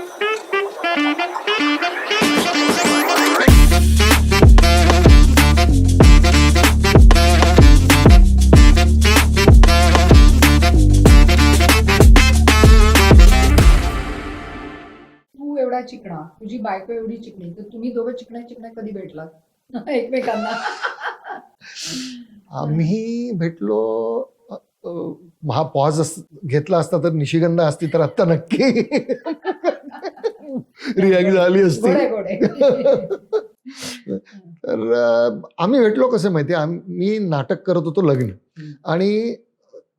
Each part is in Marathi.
तू एवढा चिकणा. तुझी बायको एवढी चिकणी. तर तुम्ही दोघं चिकण्या चिकण्या कधी भेटलात? एकमेकांना. आम्ही भेटलो अ, अ, हा पॉज घेतला असता तर निशिगंधा असती तर आत्ता नक्की. रिॲक्ट झाली असती. तर आम्ही भेटलो कसे माहिती मी नाटक करत होतो लग्न. आणि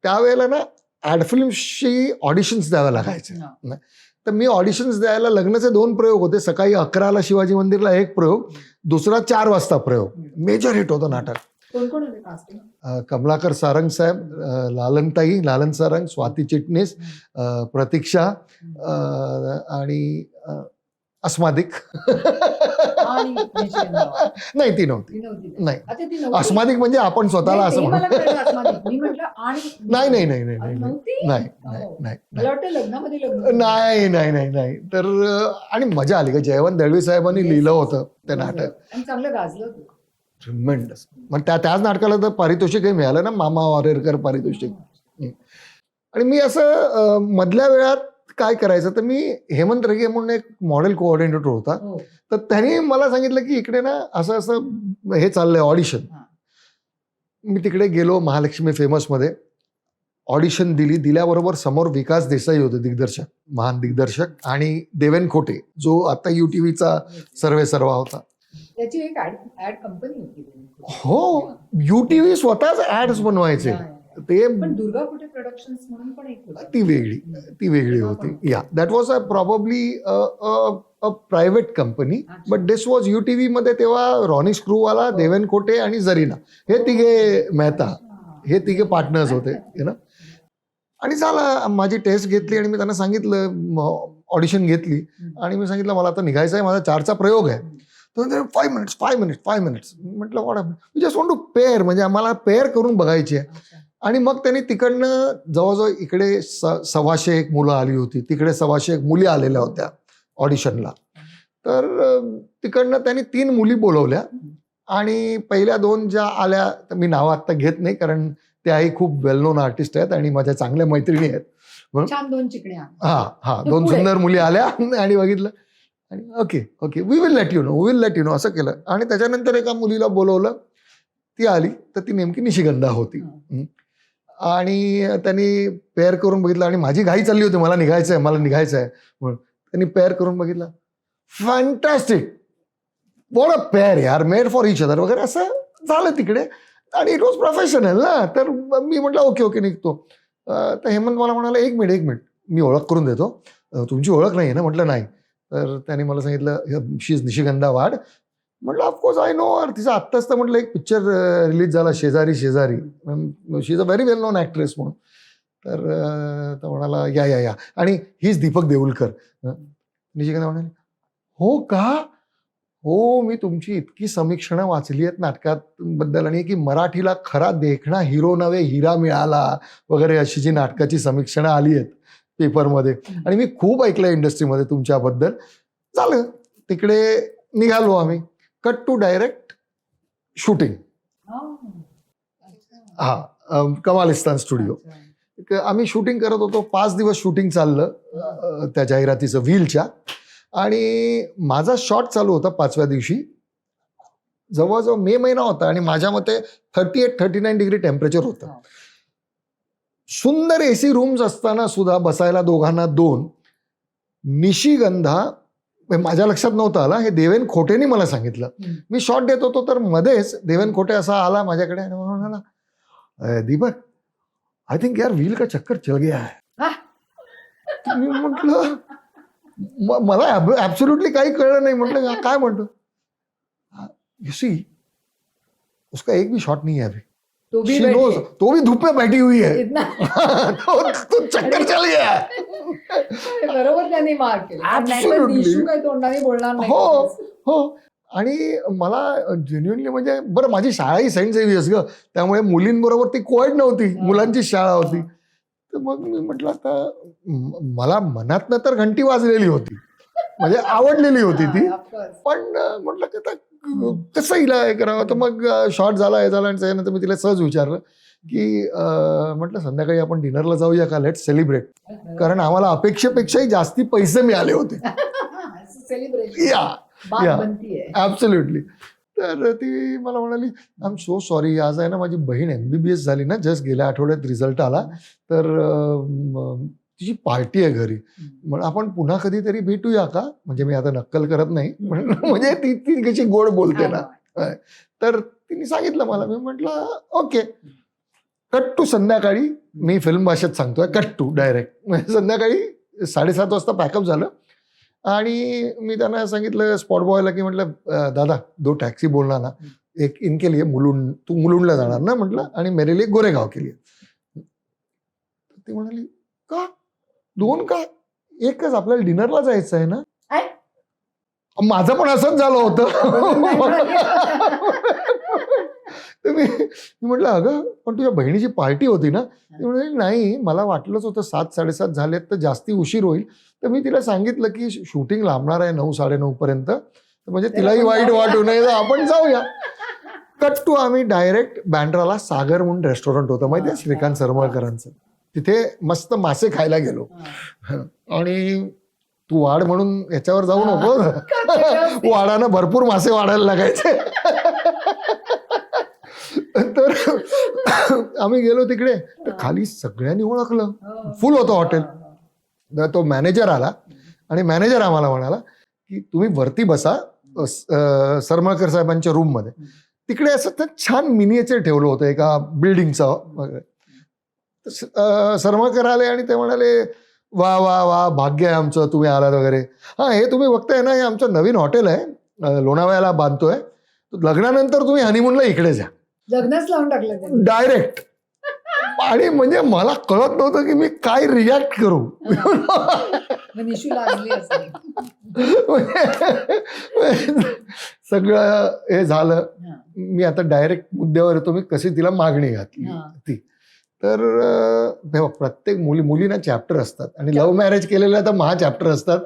त्यावेळेला ना ऍड फिल्म्सची ऑडिशन्स द्याव्या लागायचे. तर मी ऑडिशन्स द्यायला लग्नाचे दोन प्रयोग होते. सकाळी अकराला शिवाजी मंदिरला एक प्रयोग दुसरा चार वाजता प्रयोग. मेजर हिट होतं नाटक. कमलाकर सारंग साहेब लालनताई लालन सारंग स्वाती चिटणीस प्रतीक्षा आणि अस्मादिक. नाही ती नव्हती? नाही. अस्मादिक म्हणजे आपण स्वतःला असं ते मला म्हणू कळलं अस्मादिक. मी म्हटलं आणि नाही नाही नाही नाही नाही नाही. नाही हो. नाही नाही. नाही नाही नाही तर आणि मजा आली का जयवंत दळवी साहेबांनी लिहिलं होतं ते नाटक. ट्रिमेंडस मग त्या त्याच नाटकाला तर पारितोषिकही मिळालं ना? मामा वारेरकर पारितोषिक. आणि मी असं मधल्या वेळात काय करायचं? तर मी हेमंत रगे म्हणून एक मॉडेल कोऑर्डिनेटर होता. हो. तर त्यांनी मला सांगितलं की इकडे ना असं असं हे चाललंय ऑडिशन. मी तिकडे गेलो महालक्ष्मी फेमसमध्ये ऑडिशन दिली. दिल्याबरोबर समोर विकास देसाई होते दिग्दर्शक महान दिग्दर्शक आणि देवेन खोटे जो आता यू टी व्हीचा सर्वे सर्वा होता. त्याची एक ऍड ऍड कंपनी होती हो. यू टी व्ही स्वतःच ऍड्स बनवायचे. ते दुर्गा कुठे प्रोडक्शन म्हणून पण. ती वेगळी ती वेगळी होती. या that was a probably a private company. But this was U T मध्ये तेव्हा रॉनी स्क्रूवाला देवेन खोटे आणि जरीना हे तिघे मेहता. हे तिघे पार्टनर्स होते यु नो आणि झालं माझी टेस्ट घेतली आणि मी त्यांना सांगितलं ऑडिशन घेतली. आणि मी सांगितलं मला आता निघायचं आहे माझा चारचा प्रयोग आहे. तर five minutes five minutes five minutes म्हटलं वॉट मी जस्ट वॉन्ट टू पेअर म्हणजे आम्हाला पेअर करून बघायची आहे. आणि मग त्यांनी तिकडनं जवळजवळ इकडे स सव्वाशे एक मुलं आली होती. तिकडे सव्वाशे एक मुली आलेल्या होत्या ऑडिशनला तर तिकडनं त्यांनी तीन मुली बोलवल्या. आणि पहिल्या दोन ज्या आल्या तर मी नावं आत्ता घेत नाही कारण त्याही खूप वेल नोन आर्टिस्ट आहेत आणि माझ्या चांगल्या मैत्रिणी आहेत. चिकण्या हा हा दोन. सुंदर मुली आल्या आणि बघितलं. आणि okay okay we will let you know will let you know असं केलं. आणि त्याच्यानंतर एका मुलीला बोलवलं. ती आली तर ती नेमकी निशिगंधा होती. आणि त्यांनी पेअर करून बघितलं आणि माझी घाई चालली होती. मला निघायचं आहे मला निघायचं आहे म्हणून त्यांनी पेअर करून बघितलं. फॅन्टॅस्टिक वॉट अ पेअर यार. मेड फॉर इच अदर वगैरे असं झालं तिकडे. आणि इट वॉज प्रोफेशनल ना. तर मी म्हटलं ओके ओके निघतो. तर हेमंत मला म्हणाला एक मिनिट एक मिनिट. मी ओळख करून देतो. तुमची ओळख नाही आहे ना? म्हटलं नाही. तर त्याने मला सांगितलं शी इज निशिगंधा वाड म्हटलं ऑफकोर्स आय नो तिचा आत्ताच तर म्हटलं एक पिक्चर रिलीज झाला शेजारी शेजारी. She is a very well known actress म्हणून. तर तो म्हणाला या या या. आणि हीच दीपक देऊलकर. निशिकांत म्हणाले हो का? हो मी तुमची इतकी समीक्षणं वाचली आहेत नाटकांबद्दल आणि की मराठीला खरा देखणा हिरो नव्हे हिरा मिळाला वगैरे अशी जी नाटकाची समीक्षणं आली आहेत पेपरमध्ये. आणि मी खूप ऐकलं इंडस्ट्रीमध्ये तुमच्याबद्दल. झालं. तिकडे निघालो आम्ही. कट टू डायरेक्ट शूटिंग हा. कमालिस्तान स्टुडिओ आम्ही शूटिंग करत होतो पाच दिवस शूटिंग चाललं त्या जाहिरातीचं व्हीलच्या आणि माझा शॉट चालू होता पाचव्या दिवशी. जवळजवळ मे महिना होता आणि माझ्या मते thirty eight thirty nine degree temperature होतं. सुंदर एसी रूम्स असताना सुद्धा बसायला दोघांना दोन. निशिगंधा माझ्या लक्षात नव्हतं आला. हे देवेन खोटेनी मला सांगितलं. मी शॉट देत होतो तर मध्येच देवेन खोटे असा आला माझ्याकडे आणि म्हणून म्हणाला "अ, दीपक आय थिंक यार व्हील का चक्कर चल गया है. हा. तर मी म्हटलं मला ऍब्सोल्युटली काही कळलं नाही. म्हटलं "हा, काय म्हणतो? यू सी उसका एक भी शॉट नहीं है अभी. तो भी knows. तो भी धूप में बैठी हुई है। इतना। तो, तो चक्कर चल गया है. बरोबर त्यांनी मार्क केलं. तोंडाने बोलणार नाही. हो हो. आणि मला जेन्युनली म्हणजे बरं माझी शाळा ही सेंट झेवियर्स ग. त्यामुळे मुलींबरोबर ती कोएड नव्हती. मुलांची शाळा होती. तर मग मी म्हटलं आता मला मनातनं तर घंटी वाजलेली होती. म्हणजे आवडलेली होती ती. पण म्हटलं की आता कसं हिला हे करावं? तर मग शॉर्ट झाला हे झाला आणि त्याच्यानंतर मी तिला सहज विचारलं की म्हटलं संध्याकाळी आपण डिनरला जाऊया का? लेट सेलिब्रेट कारण आम्हाला अपेक्षेपेक्षाही जास्ती पैसे मिळाले होते. ऍब्सोल्युटली तर ती मला म्हणाली आय एम सो सॉरी आज आहे ना माझी बहीण एमबीबीएस झाली ना जस्ट गेल्या आठवड्यात रिझल्ट आला. तर तिची पार्टी आहे घरी. मग आपण पुन्हा कधीतरी भेटूया का? म्हणजे मी आता नक्कल करत नाही म्हणजे ती ती कशी गोड बोलते ना. तर तिने सांगितलं मला. मी म्हटलं ओके. कट टू संध्याकाळी मी फिल्म भाषेत सांगतोय कट टू डायरेक्ट म्हणजे संध्याकाळी साडेसात वाजता पॅकअप झालं. आणि मी त्यांना सांगितलं स्पॉट बॉयला की म्हटलं "अं, दादा दो टॅक्सी बोलणार ना. एक इनके लिए मुलुंड तू मुलुंडला जाणार ना? म्हटलं आणि मेरे लिए गोरेगाव के लिए. ती म्हणाली का? दोन का एकच आपल्याला डिनरला जायचं आहे ना? माझं पण असंच झालं होतं. मी म्हटलं अगं पण तुझ्या बहिणीची पार्टी होती ना? ती म्हणाली नाही मला वाटलंच होतं सात साडेसात झालेत तर जास्ती उशीर होईल. तर मी तिला सांगितलं की शूटिंग लांबणार आहे नऊ साडेनऊ पर्यंत. तर म्हणजे तिलाही वाईट वाटू नये तर आपण जाऊया. कट टू आम्ही डायरेक्ट बँड्राला सागर म्हणून रेस्टॉरंट होतं. माहितीये श्रीकांत सरमळकरांचं? तिथे मस्त मासे खायला गेलो. आणि तू वाढ म्हणून याच्यावर जाऊ नको. वाडानं भरपूर मासे वाढायला लागायचे. तर आम्ही गेलो तिकडे. तर खाली सगळ्यांनी ओळखलं. फुल होतं हॉटेल तो मॅनेजर आला. आणि मॅनेजर आम्हाला म्हणाला की तुम्ही वरती बसा सरमळकर साहेबांच्या रूममध्ये तिकडे असं तर छान मिनिएचर ठेवलं होतं एका बिल्डिंगचं वगैरे तर स- अ, सरमळकर आले आणि ते म्हणाले वा वा वा भाग्य आहे आमचं तुम्ही आलात वगैरे. हां हे तुम्ही बघताय ना हे आमचं नवीन हॉटेल आहे लोणावळ्याला बांधतोय. लग्नानंतर तुम्ही हनीमूनला इकडे जा. लग्नच लावून टाकलं. डायरेक्ट आणि म्हणजे मला कळत नव्हतं की मी काय रिॲक्ट करू. सगळं हे झालं. मी आता डायरेक्ट मुद्द्यावर येतो मी कशी तिला मागणी घातली. ती. तर प्रत्येक मुली मुलीना चॅप्टर असतात. आणि लव्ह मॅरेज केलेल्या तर महा चॅप्टर असतात.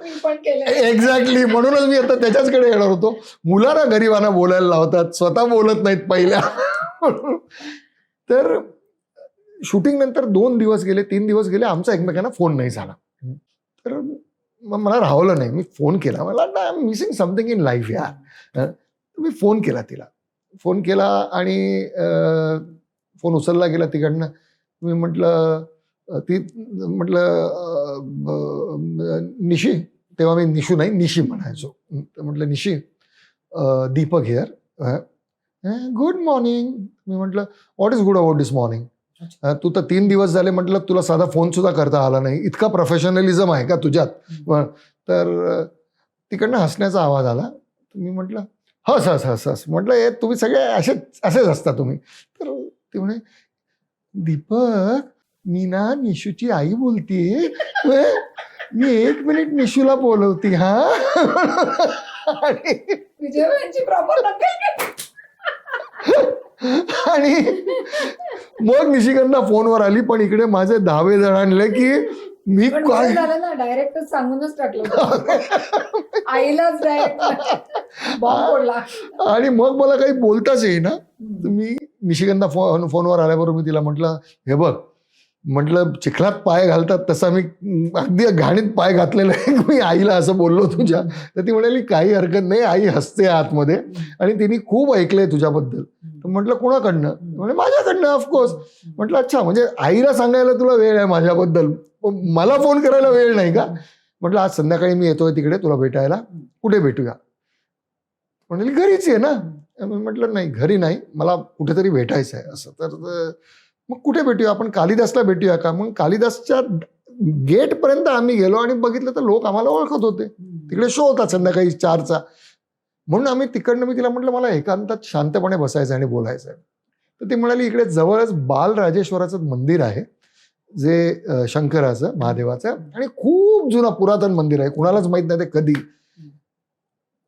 एक्झॅक्टली म्हणूनच मी आता त्याच्याचकडे येणार होतो. मुलांना गरिबांना बोलायला लावतात. स्वतः बोलत नाहीत पहिल्या. तर शूटिंग नंतर दोन दिवस गेले तीन दिवस गेले आमचा एकमेकांना फोन नाही झाला. तर मग मला राहवलं नाही. मी फोन केला. मला I am missing something in life यार. मी फोन केला तिला. फोन केला आणि फोन उचलला गेला तिकडनं. मी म्हटलं ती म्हटलं निशी तेव्हा मी निशू नाही निशी म्हणायचो. म्हटलं Nishi Deepak here good morning मी म्हटलं what is good about this morning तू तर तीन दिवस झाले म्हटलं तुला साधा फोन सुद्धा करता आला नाही. इतका प्रोफेशनलिझम आहे का तुझ्यात. तर तिकडनं हसण्याचा आवाज आला. मी म्हटलं हस हस हस हस. म्हटलं हे तुम्ही सगळे असेच असेच असता तुम्ही. तर ती म्हणे दीपक मी ना निशूची आई बोलतीये मी एक मिनिट निशूला बोलवती हा? आणि मग निशिगंधा फोनवर आली पण इकडे माझे दहावे जण आणले की मी पण काय बरं झालं ना डायरेक्टच सांगूनच टाकलं होतं. आईलाच डायरेक्ट बॉम्ब फोडला आणि मग मला काही बोलताच येईना तर. मी निशिगंधा फोन फोनवर आल्याबरोबर मी तिला म्हटलं हे बघ म्हटलं चिखलात पाय घालतात तसा मी अगदी घाणीत पाय घातलेला आहे मी आईला असं बोललो तुझ्या. तर ती म्हणाली काही हरकत नाही आई हसते आतमध्ये. आणि तिने खूप ऐकलंय तुझ्याबद्दल. तर म्हटलं कोणाकडनं? म्हणजे माझ्याकडनं ऑफकोर्स म्हटलं अच्छा म्हणजे आईला सांगायला तुला वेळ आहे माझ्याबद्दल. मला फोन करायला वेळ नाही का? म्हटलं आज संध्याकाळी मी येतोय तिकडे तुला भेटायला. कुठे भेटूया? म्हणाली घरीच आहे ना. म्हटलं नाही घरी नाही. मला कुठेतरी भेटायचं आहे असं तर मग कुठे भेटूया? आपण कालिदासला भेटूया का? मग कालिदासच्या गेटपर्यंत आम्ही गेलो आणि बघितलं तर लोक आम्हाला ओळखत होते. तिकडे शो होता संध्याकाळी चारचा. म्हणून आम्ही तिकडनं मी तिला म्हटलं मला एकांतात शांतपणे बसायचं आणि बोलायचं आहे. तर ती म्हणाली इकडे जवळच बालराजेश्वराचं मंदिर आहे जे शंकराचं महादेवाचं आणि खूप जुनं पुरातन मंदिर आहे. कुणालाच माहीत नाही ते कधी.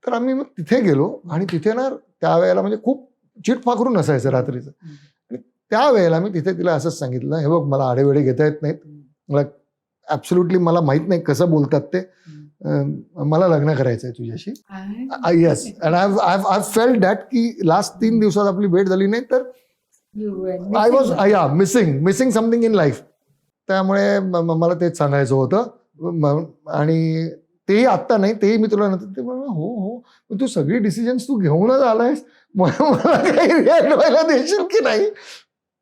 तर आम्ही मग तिथे गेलो आणि तिथे ना त्यावेळेला म्हणजे खूप चिटपाखरून असायचं रात्रीचं. त्यावेळेला मी तिथे तिला असंच सांगितलं हे बघ मला आडेवेडे घेता येत नाहीत. मला ॲब्सोल्युटली मला माहीत नाही कसं बोलतात ते. मला लग्न करायचं आहे तुझ्याशी. Yes and I I I felt that की लास्ट तीन दिवसात आपली भेट झाली नाही तर I was yeah missing missing something in life त्यामुळे मला तेच सांगायचं होतं. आणि तेही आत्ता नाही तेही मी तुला नंतर ते हो हो. तू सगळी डिसिजन्स तू घेऊनच आलायस. मला काही देशील की नाही?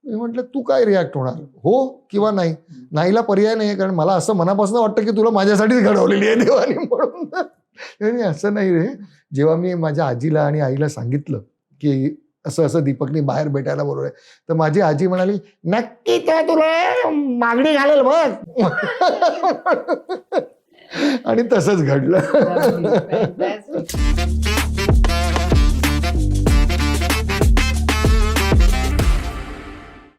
मी म्हटलं तू काय रिॲक्ट होणार? हो किंवा नाही? नाहीला पर्याय नाही कारण मला असं मनापासून वाटतं की तुला माझ्यासाठीच घडवलेली आहे देवानी म्हणून. असं नाही रे. जेव्हा मी माझ्या आजीला आणि आईला सांगितलं की असं असं दीपकनी बाहेर भेटायला बोलवलंय तर माझी आजी म्हणाली नक्की त्या तुला मागणी घालेल बघ? आणि तसंच घडलं.